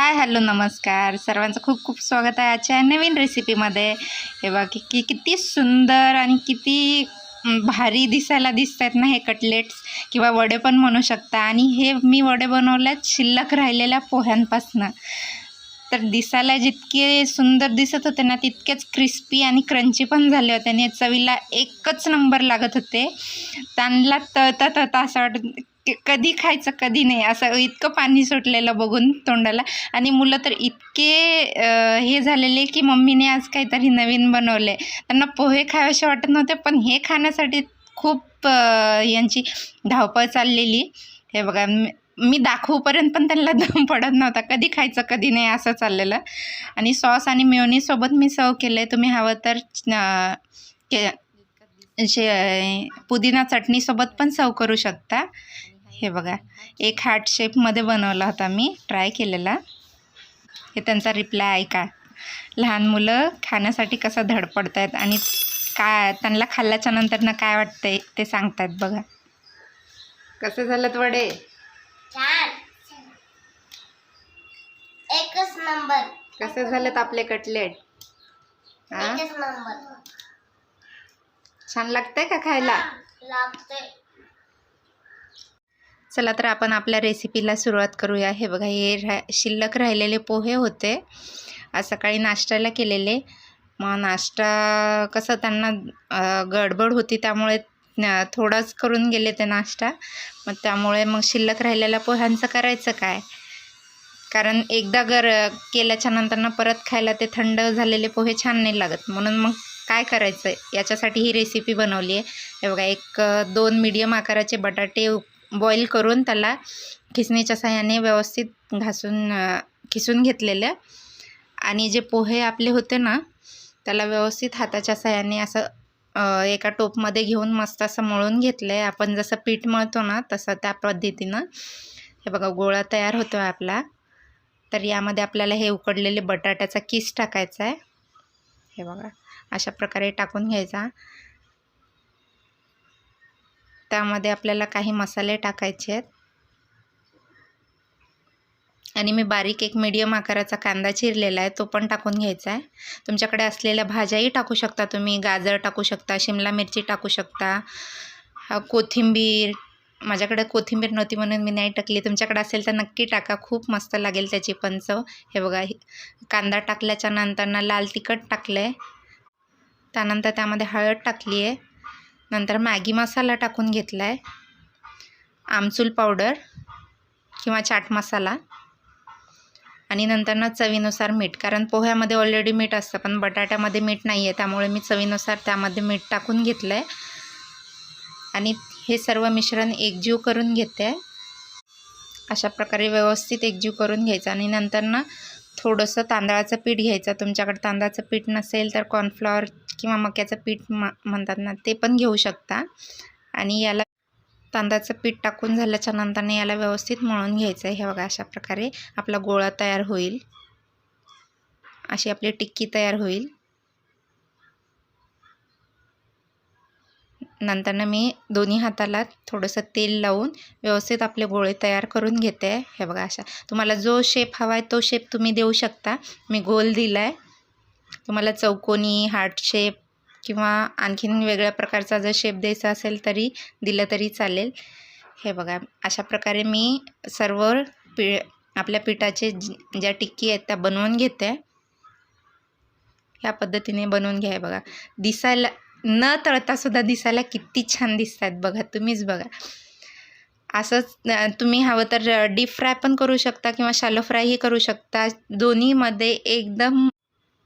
Hi hello नमस्कार. सर्वांचं खूप खूप स्वागत आहे आजच्या नवीन रेसिपीमध्ये हे बघा की किती सुंदर आणि किती भारी दिसायला दिसत आहेत ना हे कटलेट्स किंवा वडे पण म्हणू शकता. आणि हे मी वडे बनवल्यात शिल्लक राहिलेल्या पोह्यांपासनं. तर दिसायला जितके सुंदर दिसत होते ना तितकेच क्रिस्पी आणि क्रंची पण झाले होते. आणि चवीला एकच नंबर लागत होते. त्यांना तळता तळता असं वाटत कधी खायचं कधी नाही. असं इतकं पाणी सुटलेलं बघून तोंडाला. आणि मुलं तर इतके हे झालेले की मम्मीने आज काहीतरी नवीन बनवले त्यांना पोहे खावेसे वाटत नव्हते पण हे खाण्यासाठी खूप यांची धावपळ चाललेली. हे बघा मी- दाखवूपर्यंत पण त्यांना दम पडत नव्हता. कधी खायचं कधी नाही असं चाललेलं. आणि सॉस आणि मेवनीसोबत मी सर्व केलं आहे तुम्ही हवं तर के शे पुदिना चटणीसोबत पण सर्व करू शकता. हे बघा एक हार्ट शेपमध्ये बनवला होता मी. ट्राय केलेला. हे त्यांचा रिप्लाय ऐका. लहान मुलं खाण्यासाठी कसं धडपडत आहेत आणि काय त्यांना खाल्ल्याच्या नंतर ना काय वाटतंय ते सांगतायत बघा. कसे झालेत वडे? एकच नंबर. कसे झालेत आपले कटलेट? हा? एकच नंबर. छान लागतंय का खायला? लागते चला तर आपण आपल्या रेसिपीला सुरुवात करूया. हे बघा हे रा शिल्लक राहिलेले पोहे होते. आज सकाळी नाश्त्याला केलेले. मग नाश्ता कसं त्यांना गडबड होती त्यामुळे थोडाच करून गेले ते नाश्ता. मग त्यामुळे मग शिल्लक राहिलेल्या पोह्यांचं करायचं काय? कारण एकदा गर केल्याच्या नंतरनं परत खायला ते थंड झालेले पोहे छान नाही लागत. म्हणून मग काय करायचं? याच्यासाठी ही रेसिपी बनवली आहे हे बघा एक दोन मीडियम आकाराचे बटाटे बॉईल करून त्याला खिसणीच्या साह्याने व्यवस्थित घासून खिसून घेतलेलं. आणि जे पोहे आपले होते ना त्याला व्यवस्थित हाताच्या साह्याने असं एका टोपमध्ये घेऊन मस्त असं मळून घेतलं आहे आपण जसं पीठ मळतो ना तसं त्या पद्धतीनं. हे बघा गोळा तयार होतो आहे आपला. तर यामध्ये आपल्याला हे उकडलेले बटाट्याचा किस टाकायचा आहे. हे बघा अशा प्रकारे टाकून घ्यायचा. त्यामध्ये आपल्याला काही मसाले टाकायचे आहेत. आणि मी बारीक एक मीडियम आकाराचा कांदा चिरलेला आहे तो पण टाकून घ्यायचा आहे. तुमच्याकडे असलेल्या भाज्याही टाकू शकता तुम्ही. गाजर टाकू शकता शिमला मिरची टाकू शकता कोथिंबीर. माझ्याकडे कोथिंबीर नव्हती म्हणून मी नाही टाकली. तुमच्याकडे असेल तर नक्की टाका. खूप मस्त लागेल त्याची पण चव. हे बघा कांदा टाकल्याच्या नंतरनं लाल तिखट टाकलं आहे त्यानंतर त्यामध्ये हळद टाकली आहे नंतर मॅगी मसाला टाकून घेतला आहे आमचूल पावडर किंवा चाट मसाला. आणि नंतर ना चवीनुसार मीठ. कारण पोह्यामध्ये ऑलरेडी मीठ असतं पण बटाट्यामध्ये मीठ नाही आहे त्यामुळे मी चवीनुसार त्यामध्ये मीठ टाकून घेतलं आहे आणि हे सर्व मिश्रण एकजीव करून घेते. आहे अशा प्रकारे व्यवस्थित एकजीव करून घ्यायचं. आणि नंतर ना थोडंसं तांदळाचं पीठ घ्यायचं. तुमच्याकडे तांदळाचं पीठ नसेल तर कॉर्नफ्लॉवर किंवा मक्याचं पीठ म म्हणतात ना ते पण घेऊ शकता. आणि याला तांदळाचं पीठ टाकून झाल्याच्या नंतरने याला व्यवस्थित मळून घ्यायचं आहे हे बघा अशा प्रकारे आपला गोळा तयार होईल. अशी आपली टिक्की तयार होईल. नंतरनं मी दोन्ही हाताला थोडंसं तेल लावून व्यवस्थित आपले गोळे तयार करून घेते. हे बघा अशा. तुम्हाला जो शेप हवा आहे तो शेप तुम्ही देऊ शकता. मी गोल दिला आहे तुम्हाला चौकोनी हार्ट शेप किंवा आणखीन वेगळ्या प्रकारचा जर शेप द्यायचा असेल तरी दिलं तरी चालेल. हे बघा अशा प्रकारे मी सर्व पि आपल्या पिठाचे ज्या टिक्की आहेत त्या बनवून घेते. ह्या पद्धतीने बनवून घ्या हे बघा. दिसायला न तळतासुद्धा दिसायला किती छान दिसत आहेत बघा तुम्हीच बघा. असंच तुम्ही हवं तर डीप फ्राय पण करू शकता किंवा शॅलो फ्रायही करू शकता. दोन्हीमध्ये एकदम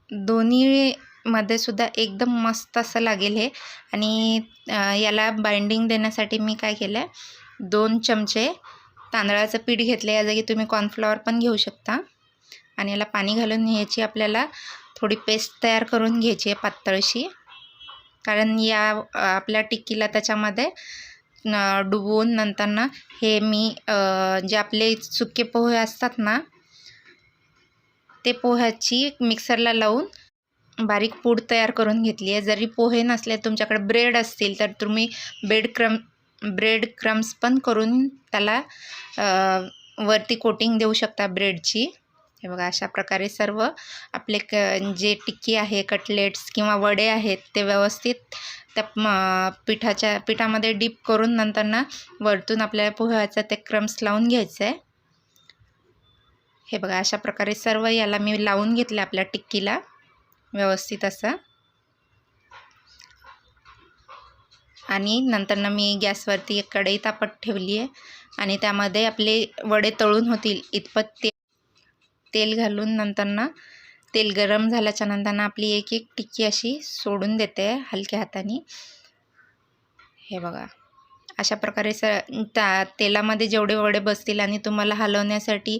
दोन्हीमध्ये सुद्धा एकदम मस्त असं लागेल हे. आणि याला बाइंडिंग देण्यासाठी मी काय केलं आहे दोन चमचे तांदळाचं पीठ घेतलं या जागी तुम्ही कॉर्नफ्लॉवर पण घेऊ शकता. आणि याला पाणी घालून ह्याची आपल्याला थोडी पेस्ट तयार करून घ्यायची आहे पातळशी. कारण या आपल्या टिक्कीला त्याच्यामध्ये न डुबवून नंतरनं हे मी जे आपले सुके पोहे असतात ना ते पोह्याची मिक्सरला लावून बारीक पूड तयार करून घेतली आहे. जरी पोहे नसले तुमच्याकडे ब्रेड असतील तर तुम्ही ब्रेड क्रम ब्रेड क्रम्स पण करून त्याला वरती कोटिंग देऊ शकता ब्रेडची हे बघा अशा प्रकारे सर्व आपले क जे टिक्की आहे कटलेट्स किंवा वडे आहेत ते व्यवस्थित त्या पिठाच्या पिठामध्ये डीप करून नंतर ना वरतून आपल्याला पोह्याचा ते क्रम्स लावून घ्यायचं आहे. हे बघा अशा प्रकारे सर्व याला मी लावून घेतलं आपल्या टिक्कीला. व्यवस्थित असं. आणि नंतर मी गॅसवरती एक कढई तापत ठेवली आहे आणि त्यामध्ये आपले वडे तळून होतील. इतपत ते तेल घालून नंतर ना तेल गरम झाल्याच्यानंतर आपली एक एक टिक्की अशी सोडून देते हलक्या हाताने. हे बघा. अशा प्रकारे स त्या तेलामध्ये जेवढे वडे बसतील आणि तुम्हाला हलवण्यासाठी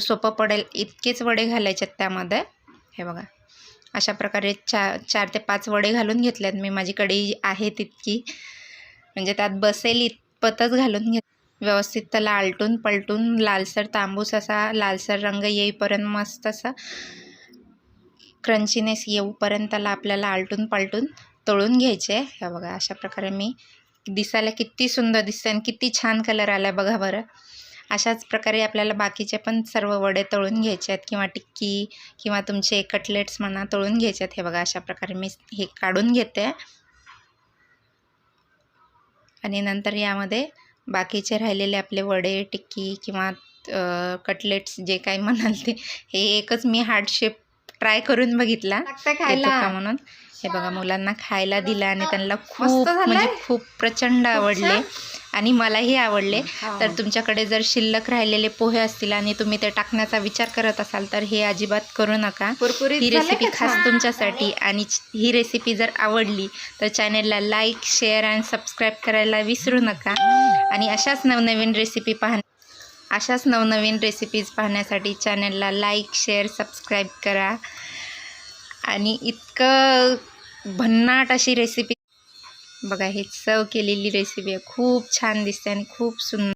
सोपं पडेल इतकेच वडे घालायचे आहेत त्यामध्ये. हे बघा. अशा प्रकारे चा चार ते पाच वडे घालून घेतल्यात मी. माझी कढई आहे तितकी. म्हणजे त्यात बसेल इतपतच घालून घेत व्यवस्थित त्याला आलटून पलटून लालसर तांबूस असा लालसर रंग येईपर्यंत मस्त असा क्रंचीनेस येऊपर्यंत त्याला आपल्याला आलटून पलटून तळून घ्यायचे. आहे हे बघा अशा प्रकारे मी दिसायला किती सुंदर दिसते आणि किती छान कलर आला बघा बरं. अशाच प्रकारे आपल्याला बाकीचे पण सर्व वडे तळून घ्यायचे आहेत किंवा टिक्की किंवा तुमचे कटलेट्स म्हणा तळून घ्यायचे आहेत. हे बघा अशा प्रकारे मी हे काढून घेते. आणि नंतर यामध्ये बाकीचे राहिलेले आपले वडे टिक्की किंवा कटलेट्स जे काही म्हणाल ते हे एकच मी हार्ट शेप ट्राय करून बघितला. खायला. म्हणून. हे बघा मुलांना खायला दिलं आणि त्यांना खूप? म्हणजे खूप प्रचंड आवडले. आणि मलाही आवडले. तर तुमच्याकडे जर शिल्लक राहिलेले पोहे असतील आणि तुम्ही ते टाकण्याचा विचार करत असाल तर हे अजिबात करू नका ही रेसिपी खास? तुमच्यासाठी आणि ही रेसिपी जर आवडली तर चॅनेलला लाईक शेअर आणि सबस्क्राईब करायला विसरू नका आणि अशाच नवनवीन रेसिपी पाहण्या अशाच नवनवीन रेसिपीज पाहण्यासाठी चॅनलला लाईक शेअर सबस्क्राईब करा आणि इतकं भन्नाट अशी रेसिपी बघा ही चव केलेली रेसिपी आहे. खूप छान दिसते आणि खूप सुंदर.